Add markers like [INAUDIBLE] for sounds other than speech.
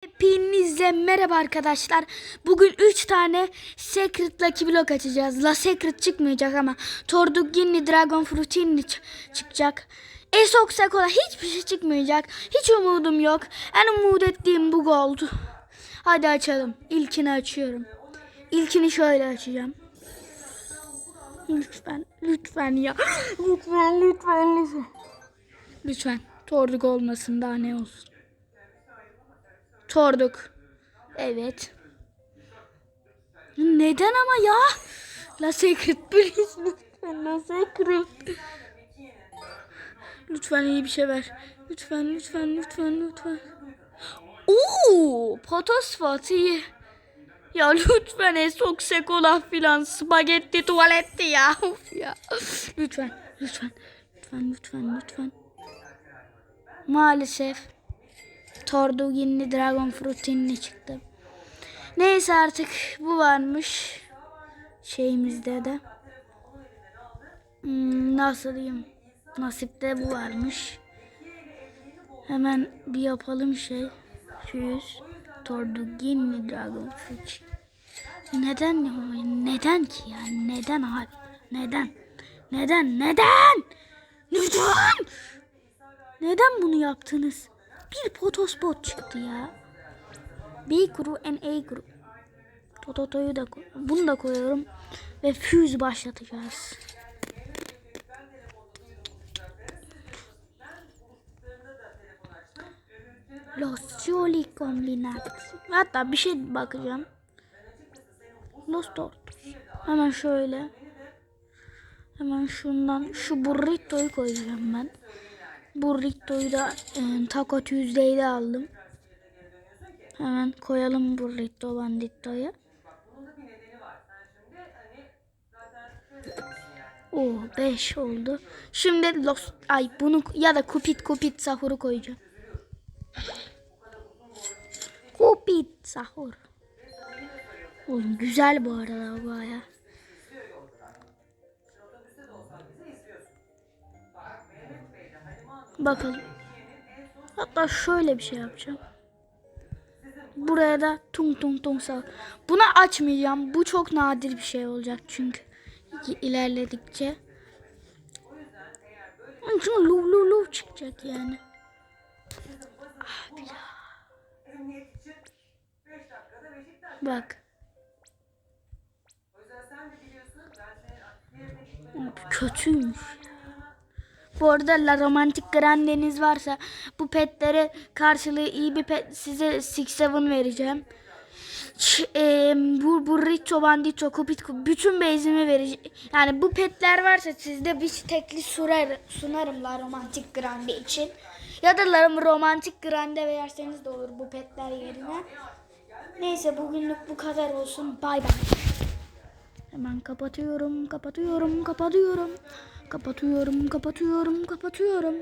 Hepinize merhaba arkadaşlar. Bugün 3 tane Secret Lucky Block açacağız. La Secret çıkmayacak ama Torduginli Dragon Fruitini çıkacak. Esok Sekola hiçbir şey çıkmayacak. Hiç umudum yok. En umut ettiğim bu gold. Hadi açalım. İlkini açıyorum. İlkini şöyle açacağım. Lütfen, lütfen ya. [GASPS] Lütfen, lütfen, lütfen. Lütfen. Torduk olmasın daha ne olsun. Torduk. Evet. Neden ama ya? La Secret please lütfen La Secret. Lütfen iyi bir şey ver. Lütfen lütfen lütfen lütfen. Oo, potosfat iyi. Ya lütfen esok sekola filan spagetti tuvaletti ya. Of ya. Lütfen lütfen lütfen lütfen lütfen. Maalesef. Torduginli Dragon Fruit'inli çıktı. Neyse artık bu varmış. Şeyimizde de. Hmm, nasıl diyeyim? Nasipte bu varmış. Hemen bir yapalım şey. 100 Torduginli Dragon Fruit. Neden? Neden ki ya? Neden abi? Neden? Neden? Neden? Neden? Neden bunu yaptınız? Bir potospot çıktı ya. B grup and A grup. Tototo'yu da. Bunu da koyuyorum. Ve füze başlatacağız. Los Jolly Combinat. Hatta bir şey bakacağım. Los Tortos. Hemen şöyle. Hemen şundan şu burrito'yu koyacağım ben. Burrito'yu da e, Taco Tuesday'de aldım. Hemen koyalım burrito bandito'ya. Oo 5 oldu. Şimdi los ay bunu ya da kupit kupit sahuru koyacağım. Kupit sahur. Oğlum güzel bu arada baya. Bakalım. Hatta şöyle bir şey yapacağım. Buraya da tung tung tung sağ. Bunu açmayacağım. Bu çok nadir bir şey olacak çünkü ilerledikçe. Çünkü lu lu lu çıkacak yani. Abi ya. Bak. Kötüymüş ya. Bu arada La Romantik Grande'niz varsa bu petlere karşılığı iyi bir pet size 6-7 vereceğim. Ç, e, bu burrito, bandito, kupit bütün bezimi vereceğim. Yani bu petler varsa sizde bir tekli sunar, sunarım La Romantik Grande için. Ya da La Romantik Grande verseniz de olur bu petler yerine. Neyse bugünlük bu kadar olsun. Bay bay. Hemen kapatıyorum, kapatıyorum, kapatıyorum. Kapatıyorum, kapatıyorum, kapatıyorum.